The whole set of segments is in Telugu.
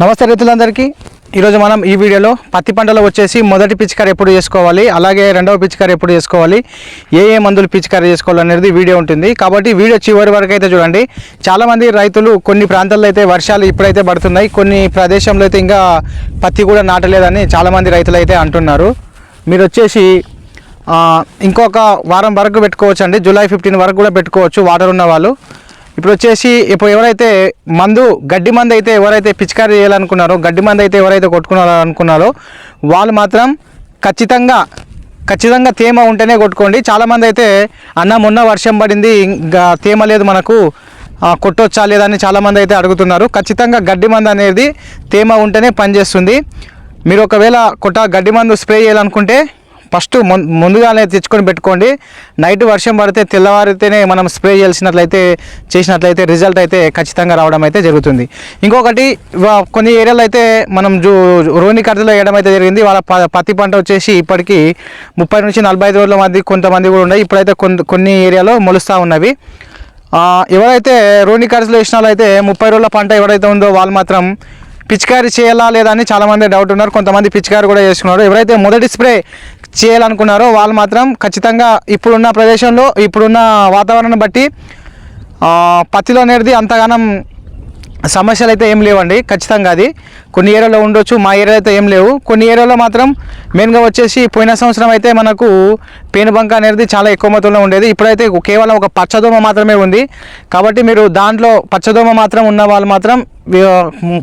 నమస్తే రైతులందరికీ. ఈరోజు మనం ఈ వీడియోలో పత్తి పంటలో వచ్చేసి మొదటి పిచికారి ఎప్పుడు చేసుకోవాలి అలాగే రెండవ పిచికారి ఎప్పుడు చేసుకోవాలి ఏ ఏ మందులు పిచికారి చేసుకోవాలి అనేది వీడియో ఉంటుంది. కాబట్టి వీడియో చివరి వరకు అయితే చూడండి. చాలామంది రైతులు కొన్ని ప్రాంతాల్లో అయితే వర్షాలు ఇప్పుడైతే పడుతున్నాయి కొన్ని ప్రదేశంలో అయితే ఇంకా పత్తి కూడా నాటలేదని చాలామంది రైతులు అయితే అంటున్నారు. మీరు వచ్చేసి ఇంకొక వారం వరకు పెట్టుకోవచ్చు అండి జూలై ఫిఫ్టీన్ వరకు కూడా పెట్టుకోవచ్చు వాటర్ ఉన్న వాళ్ళు. ఇప్పుడు వచ్చేసి ఇప్పుడు ఎవరైతే మందు గడ్డి మందు అయితే ఎవరైతే పిచికారీ చేయాలనుకున్నారో గడ్డి మందు అయితే ఎవరైతే కొట్టుకున్నారో అనుకున్నారో వాళ్ళు మాత్రం ఖచ్చితంగా ఖచ్చితంగా తేమ ఉంటేనే కొట్టుకోండి. చాలామంది అయితే అన్న మొన్న వర్షం పడింది ఇంకా తేమ లేదు మనకు కొట్టొచ్చా లేదని చాలామంది అయితే అడుగుతున్నారు. ఖచ్చితంగా గడ్డి మందు అనేది తేమ ఉంటేనే పనిచేస్తుంది. మీరు ఒకవేళ కొట్ట గడ్డి మందు స్ప్రే చేయాలనుకుంటే ఫస్ట్ ముందుగానే తెచ్చుకొని పెట్టుకోండి. నైట్ వర్షం పడితే తెల్లవారితేనే మనం స్ప్రే చేసినట్లయితే చేసినట్లయితే రిజల్ట్ అయితే ఖచ్చితంగా రావడం అయితే జరుగుతుంది. ఇంకొకటి కొన్ని ఏరియాలో అయితే మనం జూ రోని ఖర్చులో వేయడం అయితే జరిగింది. వాళ్ళ ప- పత్తి పంట వచ్చేసి ఇప్పటికీ ముప్పై నుంచి నలభై ఐదు రోజుల మంది కొంతమంది కూడా ఉన్నాయి. ఇప్పుడైతే కొన్ని కొన్ని ఏరియాలో మొలుస్తూ ఉన్నవి. ఎవరైతే రోని కర్జ్లో వేసిన అయితే ముప్పై రోజుల పంట ఎవరైతే ఉందో వాళ్ళు మాత్రం పిచికారీ చేయాలా లేదా అని చాలామంది డౌట్ ఉన్నారు. కొంతమంది పిచికారీ కూడా చేసుకున్నారు. ఎవరైతే మొదటి స్ప్రే చేయాలనుకున్నారో వాళ్ళు మాత్రం ఖచ్చితంగా ఇప్పుడున్న ప్రదేశంలో ఇప్పుడున్న వాతావరణం బట్టి పత్తిలో అనేది అంతగానం సమస్యలు అయితే ఏం లేవండి. ఖచ్చితంగా అది. కొన్ని ఏరియాలో ఉండొచ్చు మా ఏరియాలో అయితే ఏం లేవు. కొన్ని ఏరియాలో మాత్రం మెయిన్గా వచ్చేసి పోయిన సంవత్సరం అయితే మనకు పేనుబంక అనేది చాలా ఎక్కువ మొత్తంలో ఉండేది. ఇప్పుడైతే కేవలం ఒక పచ్చదోమ మాత్రమే ఉంది. కాబట్టి మీరు దాంట్లో పచ్చదోమ మాత్రం ఉన్న వాళ్ళు మాత్రం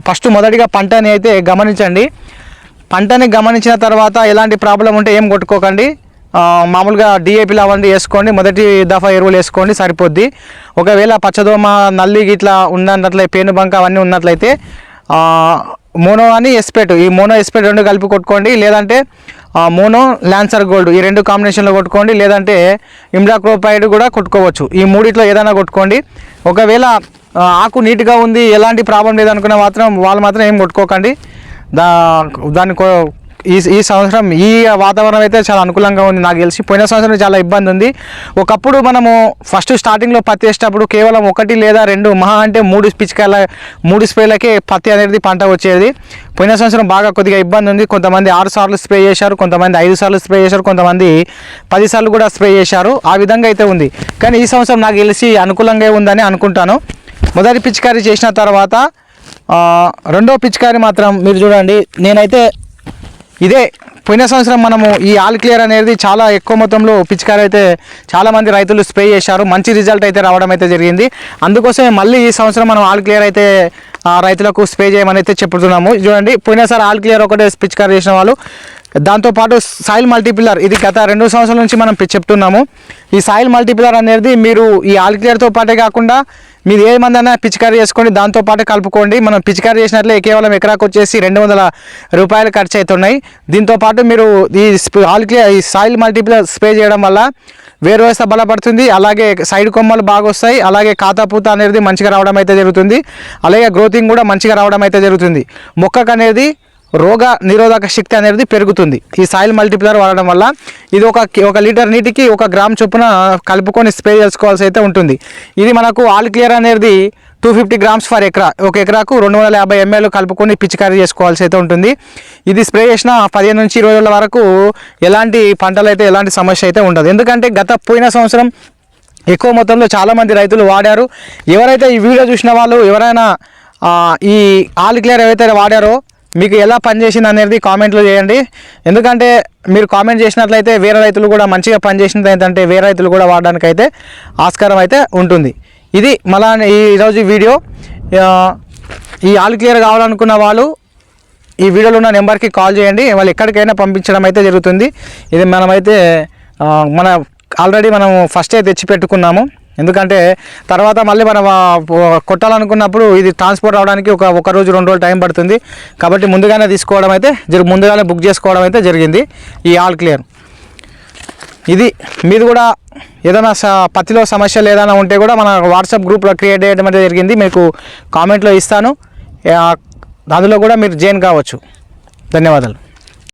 ఫస్ట్ మొదటిగా పంటని అయితే గమనించండి. పంటని గమనించిన తర్వాత ఎలాంటి ప్రాబ్లం ఉంటే ఏం కొట్టుకోకండి. మామూలుగా డిఏపీలు అవన్నీ వేసుకోండి. మొదటి దఫా ఎరువులు వేసుకోండి సరిపోద్ది. ఒకవేళ పచ్చదోమ నల్లి ఇట్లా ఉన్నట్లయితే పేనుబంక అవన్నీ ఉన్నట్లయితే మోనో అని ఎస్పెట్ ఈ మోనో ఎస్పెట్ రెండు కలిపి కొట్టుకోండి. లేదంటే మోనో ల్యాన్సర్ గోల్డ్ ఈ రెండు కాంబినేషన్లో కొట్టుకోండి. లేదంటే ఇమ్డాక్రోపైడ్ కూడా కొట్టుకోవచ్చు. ఈ మూడిట్లో ఏదైనా కొట్టుకోండి. ఒకవేళ ఆకు నీట్గా ఉంది ఎలాంటి ప్రాబ్లం లేదనుకున్న మాత్రం వాళ్ళు మాత్రం ఏం కొట్టుకోకండి. దా దాని ఈ ఈ సంవత్సరం ఈ వాతావరణం అయితే చాలా అనుకూలంగా ఉంది. నాకు తెలిసి పోయిన సంవత్సరం చాలా ఇబ్బంది ఉంది. ఒకప్పుడు మనము ఫస్ట్ స్టార్టింగ్లో పత్తి వేసేటప్పుడు కేవలం ఒకటి లేదా రెండు మహా అంటే మూడు పిచ్చికాయల మూడు స్ప్రేలకే పత్తి అనేది పంట వచ్చేది. పోయిన సంవత్సరం బాగా కొద్దిగా ఇబ్బంది ఉంది. కొంతమంది ఆరు సార్లు స్ప్రే చేశారు కొంతమంది ఐదు సార్లు స్ప్రే చేశారు కొంతమంది పది సార్లు కూడా స్ప్రే చేశారు. ఆ విధంగా అయితే ఉంది. కానీ ఈ సంవత్సరం నాకు తెలిసి అనుకూలంగా ఉందని అనుకుంటాను. మొదటి పిచికారీ చేసిన తర్వాత రెండో పిచికారి మాత్రం మీరు చూడండి. నేనైతే ఇదే పోయిన సంవత్సరం మనము ఈ ఆల్ క్లియర్ అనేది చాలా ఎక్కువ మొత్తంలో పిచికారి అయితే చాలామంది రైతులు స్ప్రే చేశారు. మంచి రిజల్ట్ అయితే రావడం అయితే జరిగింది. అందుకోసమే మళ్ళీ ఈ సంవత్సరం మనం ఆల్ క్లియర్ అయితే రైతులకు స్ప్రే చేయమని అయితే చెప్తున్నాము చూడండి పోయినసారి ఆల్ క్లియర్ ఒకటే పిచికారి చేసిన వాళ్ళు. దాంతోపాటు సాయిల్ మల్టీపిల్లర్ ఇది గత రెండు సంవత్సరాల నుంచి మనం చెప్తున్నాము. ఈ సాయిల్ మల్టీపిల్లర్ అనేది మీరు ఈ ఆల్క్లియర్తో పాటే కాకుండా మీరు ఏ మందైనా పిచికారీ చేసుకోండి దాంతోపాటు కలుపుకోండి. మనం పిచికారీ చేసినట్లే కేవలం ఎకరాకు వచ్చేసి రెండు వందల రూపాయలు ఖర్చు అవుతున్నాయి. దీంతో పాటు మీరు ఈ ఆల్క్లియర్ ఈ సాయిల్ మల్టీప్లర్ స్ప్రే చేయడం వల్ల వేరు వ్యవస్థ బలపడుతుంది. అలాగే సైడ్ కొమ్మలు బాగా వస్తాయి అలాగే కాతాపూత అనేది మంచిగా రావడం అయితే జరుగుతుంది. అలాగే గ్రోతింగ్ కూడా మంచిగా రావడం అయితే జరుగుతుంది. మొక్కకు అనేది రోగ నిరోధక శక్తి అనేది పెరుగుతుంది. ఈ సాయిల్ మల్టీప్లర్ వాడడం వల్ల ఇది ఒక ఒక లీటర్ నీటికి ఒక గ్రామ్ చొప్పున కలుపుకొని స్ప్రే చేసుకోవాల్సి అయితే ఉంటుంది. ఇది మనకు ఆల్ క్లియర్ అనేది టూ ఫిఫ్టీ గ్రామ్స్ ఫర్ ఎకరా ఒక ఎకరాకు రెండు వందల యాభై ఎంఎల్ కలుపుకొని పిచికారీ చేసుకోవాల్సి అయితే ఉంటుంది. ఇది స్ప్రే చేసిన పదిహేను నుంచి ఇరవై రోజుల వరకు ఎలాంటి పంటలు అయితే ఎలాంటి సమస్య అయితే ఉండదు. ఎందుకంటే గత పోయిన సంవత్సరం ఎక్కువ మొత్తంలో చాలామంది రైతులు వాడారు. ఎవరైతే ఈ వీడియో చూసిన వాళ్ళు ఎవరైనా ఈ ఆల్ క్లియర్ ఏవైతే వాడారో మీకు ఎలా పనిచేసింది అనేది కామెంట్లు చేయండి. ఎందుకంటే మీరు కామెంట్ చేసినట్లయితే వేరే రైతులు కూడా మంచిగా పనిచేసినది ఏంటంటే వేరే రైతులు కూడా వాడడానికి అయితే ఆస్కారం అయితే ఉంటుంది. ఇది మళ్ళా ఈ ఈరోజు వీడియో. ఈ ఆల్ క్లియర్ కావాలనుకున్న వాళ్ళు ఈ వీడియోలో ఉన్న నెంబర్కి కాల్ చేయండి. వాళ్ళు ఎక్కడికైనా పంపించడం అయితే జరుగుతుంది. ఇది మనమైతే మన ఆల్రెడీ మనం ఫస్టే తెచ్చి పెట్టుకున్నాము ఎందుకంటే తర్వాత మళ్ళీ మనం కొట్టాలనుకున్నప్పుడు ఇది ట్రాన్స్పోర్ట్ అవడానికి ఒక ఒక రోజు రెండు రోజులు టైం పడుతుంది. కాబట్టి ముందుగానే తీసుకోవడం అయితే జరి ముందుగానే బుక్ చేసుకోవడం అయితే జరిగింది ఈ ఆల్ క్లియర్. ఇది మీది కూడా ఏదైనా స పత్తిలో సమస్యలు ఏదైనా ఉంటే కూడా మన వాట్సాప్ గ్రూప్లో క్రియేట్ చేయడం అయితే జరిగింది. మీకు కామెంట్లో ఇస్తాను. అందులో కూడా మీరు జాయిన్ కావచ్చు. ధన్యవాదాలు.